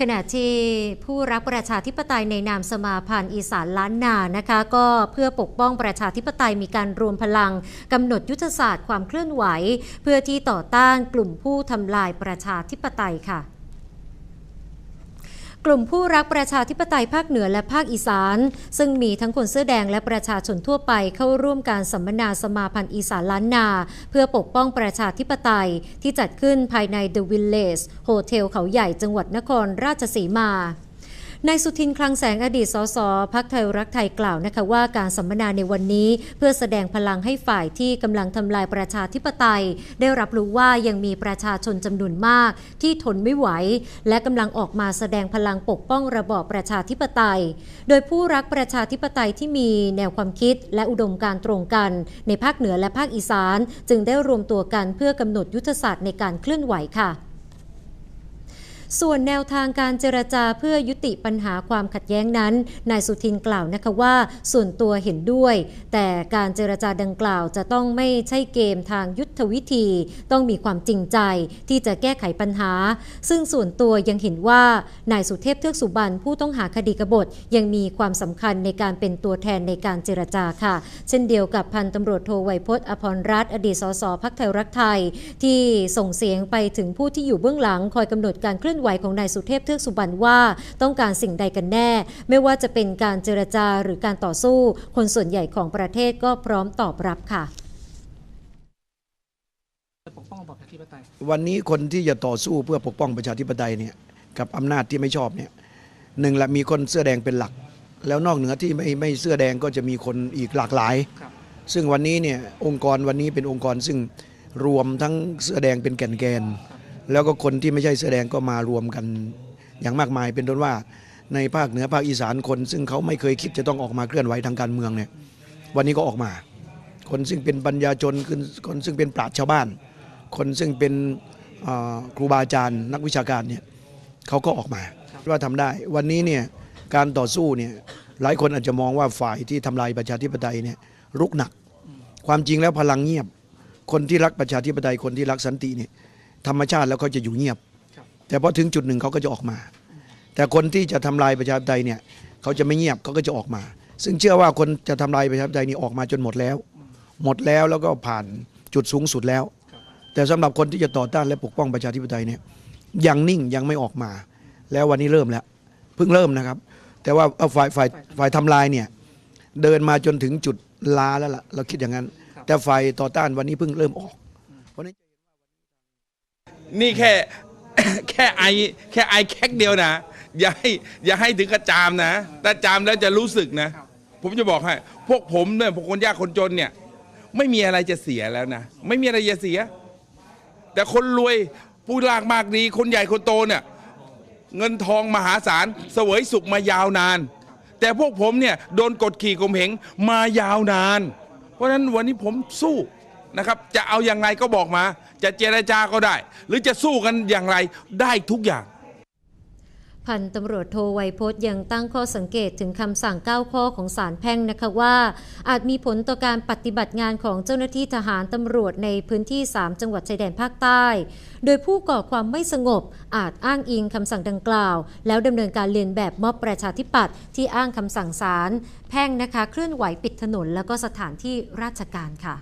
ขณะที่ผู้รักประชาธิปไตยในนามสมาพันธ์อีสานล้านนานะคะ ก็เพื่อปกป้องประชาธิปไตยมีการรวมพลังกำหนดยุทธศาสตร์ความเคลื่อนไหว เพื่อที่ต่อต้านกลุ่มผู้ทำลายประชาธิปไตยค่ะ กลุ่มผู้รักประชาธิปไตยภาคเหนือและภาคอีสาน ซึ่งมีทั้งคนเสื้อแดงและประชาชนทั่วไปเข้าร่วมการสัมมนาสมาพันธ์อีสานล้านนา เพื่อปกป้องประชาธิปไตยที่จัดขึ้นภายใน The Village โฮเทลเขาใหญ่จังหวัดนครราชสีมา นายสุทินคลังแสงอดีตสสพักไทยรักไทยกล่าวนะคะว่าการสัมมนาในวันนี้ เพื่อแสดงพลังให้ฝ่ายที่กำลังทำลายประชาธิปไตย ได้รับรู้ว่ายังมีประชาชนจำนวนมาก ที่ทนไม่ไหว และกำลังออกมาแสดงพลังปกป้องระบอบประชาธิปไตย โดยผู้รักประชาธิปไตยที่มีแนวความคิดและอุดมการตรงกัน ในภาคเหนือและภาคอีสาน จึงได้รวมตัวกันเพื่อกำหนดยุทธศาสตร์ในการเคลื่อนไหวค่ะ ส่วนแนวทางการเจรจาเพื่อยุติปัญหาความขัดแย้งนั้น นายสุทินกล่าวนะคะว่า ส่วนตัวเห็นด้วย แต่การเจรจาดังกล่าวจะต้องไม่ใช่เกมทางยุทธวิธี ต้องมีความจริงใจที่จะแก้ไขปัญหา ซึ่งส่วนตัวยังเห็นว่านายสุเทพเทือกสุบรรณผู้ต้องหาคดีกบฏยังมีความสำคัญในการเป็นตัวแทนในการเจรจาค่ะ เช่นเดียวกับพันตำรวจโทไวยพจน์อภรรัตน์อดีตสสพักไทยรักไทย ที่ส่งเสียงไปถึงผู้ที่อยู่เบื้องหลังคอยกำหนดการเคลื่อนไหวของนายสุเทพเทือกสุบรรณว่าต้องการสิ่งใดกันแน่ ไม่ว่าจะเป็นการเจรจาหรือการต่อสู้ คนส่วนใหญ่ของประเทศก็พร้อมตอบรับค่ะจะปกป้องระบอบประชาธิปไตยวันนี้คนที่จะต่อสู้เพื่อปกป้องประชาธิปไตยเนี่ยกับอำนาจที่ไม่ชอบเนี่ยหนึ่งละมีคนเสื้อแดงเป็นหลัก แล้วนอกเหนือที่ไม่ไม่เสื้อแดงก็จะมีคนอีกหลากหลายครับซึ่งวันนี้เนี่ยองค์กรวันนี้เป็นองค์กรซึ่งรวมทั้งเสื้อแดงเป็นแก่นแกน แล้วก็คนที่ไม่ใช่เสื้อแดงก็มารวมกันอย่างมากมาย เป็นต้นว่าในภาคเหนือภาคอีสานคน ซึ่งเขาไม่เคยคิดจะต้องออกมาเคลื่อนไหวทางการเมืองเนี่ย วันนี้ก็ออกมา คนซึ่งเป็นปัญญาชนคนคนซึ่งเป็นปราชญ์ชาวบ้าน คนซึ่งเป็นครูบาอาจารย์นักวิชาการเนี่ยเขาก็ออกมาว่าทำได้ วันนี้เนี่ยการต่อสู้เนี่ยหลายคนอาจจะมองว่าฝ่ายที่ทำลายประชาธิปไตยเนี่ยรุกหนัก ความจริงแล้วพลังเงียบ คนที่รักประชาธิปไตยคนที่รักสันติเนี่ย ธรรมชาติแล้วเขาจะอยู่เงียบครับแต่พอถึงจุดหนึ่งเขาก็จะออกมา แต่คนที่จะทำลายประชาธิปไตยเนี่ยเขาจะไม่เงียบเขาก็จะออกมา ซึ่งเชื่อว่าคนจะทำลายประชาธิปไตยนี่ออกมาจนหมดแล้ว หมดแล้วแล้วก็ผ่านจุดสูงสุดแล้ว แต่สำหรับคนที่จะต่อต้านและปกป้องประชาธิปไตยเนี่ยยังนิ่งยังไม่ออกมา แล้ววันนี้เริ่มแล้วเพิ่งเริ่มนะครับ แต่ว่าเอาฝ่ายฝ่ายฝ่ายทำลายเนี่ยเดินมาจนถึงจุดลาแล้วล่ะเราคิดอย่างนั้น แต่ฝ่ายต่อต้านวันนี้เพิ่งเริ่มออก เพราะฉะนั้น นี่แค่ แค่ไอแค่ไอแคกเดียวนะ อย่าให้อย่าให้ถึงกระจามนะถ้าจามแล้วจะรู้สึกนะ ผมจะบอกให้ พวกผมเนี่ยพวกคนยากคนจนเนี่ย ไม่มีอะไรจะเสียแล้วนะ ไม่มีอะไรจะเสีย แต่คนรวยผู้ลากมากดีคนใหญ่คนโตเนี่ย เงินทองมหาศาลเสวยสุขมายาวนาน แต่พวกผมเนี่ยโดนกดขี่ข่มเหงมายาวนาน เพราะฉะนั้นวันนี้ผมสู้ นะครับ จะเอาอย่างไรก็บอกมา จะเจรจาก็ได้ หรือจะสู้กันอย่างไรได้ทุกอย่างพันตำรวจโทไวยพจน์ยังตั้งข้อสังเกตถึงคำสั่ง 9 ข้อของศาลแพ่งนะคะว่า อาจมีผลต่อการปฏิบัติงานของเจ้าหน้าที่ทหารตำรวจในพื้นที่ 3 จังหวัดชายแดนภาคใต้ โดยผู้ก่อความไม่สงบ อาจอ้างอิงคำสั่งดังกล่าว แล้วดำเนินการเลียนแบบมอบประชาธิปัตย์ที่อ้างคำสั่งศาลแพ่งนะคะเคลื่อนไหวปิดถนน แล้วก็สถานที่ราชการค่ะ